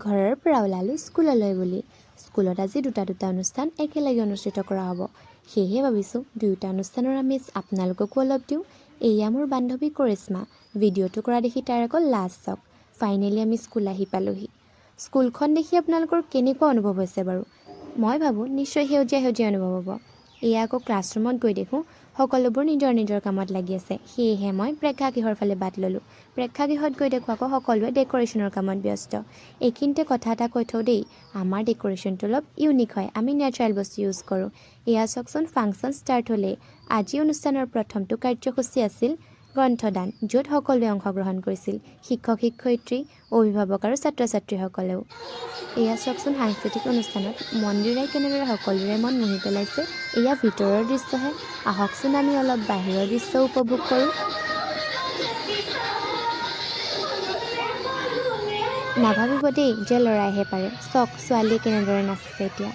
ঘৰৰ পৰা ওলালোঁ স্কুললৈ বুলি। স্কুলত আজি দুটা দুটা অনুষ্ঠান একেলগে অনুষ্ঠিত কৰা হ'ব। সেয়েহে ভাবিছোঁ, দুয়োটা অনুষ্ঠানৰ আমেজ আপোনালোককো অলপ দিওঁ। এয়া মোৰ বান্ধৱী কৰিশ্মা। ভিডিঅ'টো কৰা দেখি তাইৰ আকৌ লাজ চক ফাইনেলি আমি স্কুল আহি পালোহি। স্কুলখন দেখি আপোনালোকৰ কেনেকুৱা অনুভৱ হৈছে বাৰু? মই ভাবোঁ, নিশ্চয় সেউজীয়া সেউজীয়া অনুভৱ হ'ব। এয়া আকৌ ক্লাছৰুমত গৈ দেখোঁ। সকলোবোৰ নিজৰ নিজৰ কামত লাগি আছে। সেয়েহে মই প্ৰেক্ষাগৃহৰ ফালে বাট ল'লোঁ। প্ৰেক্ষাগৃহত গৈ দেখোঁ আকৌ সকলোৱে ডেক'ৰেশ্যনৰ কামত ব্যস্ত। এইখিনিতে কথা এটা কৈ থওঁ দেই, আমাৰ ডেক'ৰেশ্যনটো অলপ ইউনিক হয়। আমি নেচাৰেল বস্তু ইউজ কৰোঁ। এয়া চাওকচোন ফাংচন ষ্টাৰ্ট হ'লেই আজি অনুষ্ঠানৰ প্ৰথমটো কাৰ্যসূচী আছিল গ্ৰন্থদান য'ত সকলোৱে অংশগ্ৰহণ কৰিছিল শিক্ষক শিক্ষয়িত্ৰী অভিভাৱক আৰু ছাত্ৰ ছাত্ৰীসকলেও এয়া চাওকচোন সাংস্কৃতিক অনুষ্ঠানত মন্দিৰে কেনেদৰে সকলোৰে মন মুহি পেলাইছে এয়া ভিতৰৰ দৃশ্যহে আহকচোন আমি অলপ বাহিৰৰ দৃশ্য উপভোগ কৰোঁ। নাভাবিব দেই যে ল'ৰাইহে পাৰে চাওক ছোৱালীয়ে কেনেদৰে নাচিছে এতিয়া।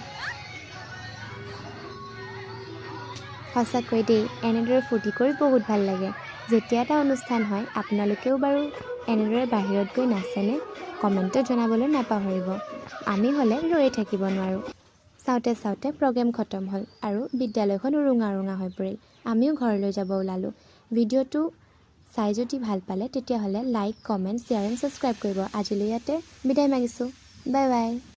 সঁচাকৈ দেই এনেদৰে ফূৰ্তি কৰি বহুত ভাল লাগে। যেতিয়া এটা অনুষ্ঠান হয় আপোনালোকেও বাৰু এনেদৰে বাহিৰত গৈ নাচেনে? কমেণ্টত জনাবলৈ নাপাহৰিব। আমি হ'লে ৰৈ থাকিব নোৱাৰোঁ। চাওঁতে চাওঁতে প্ৰগ্ৰেম খতম হ'ল আৰু বিদ্যালয়খন উৰুঙা উৰুঙা হৈ পৰিল। আমিও ঘৰলৈ যাব ওলালোঁ। ভিডিঅ'টো চাই যদি ভাল পালে তেতিয়াহ'লে like comment share and subscribe কৰিব। আজিলৈ ইয়াতে বিদায় মাগিছোঁ। Bye bye.